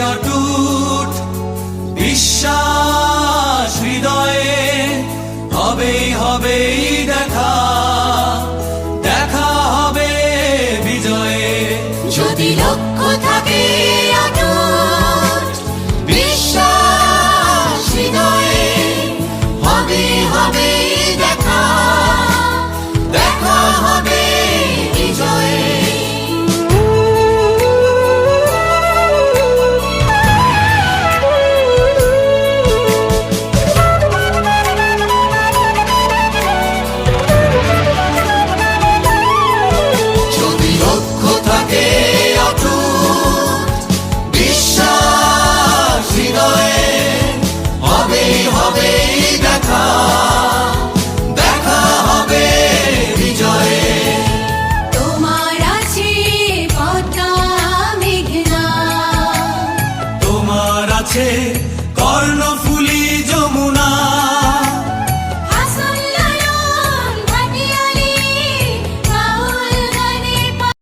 অটুট বিশ্বাস হৃদয়ে হবেই হবে দেখা। দেখা হবে বিজয়ে। যদি লক্ষ্য থাকে বিশ্বাস হৃদয়ে হবে হবে কর্ণফুল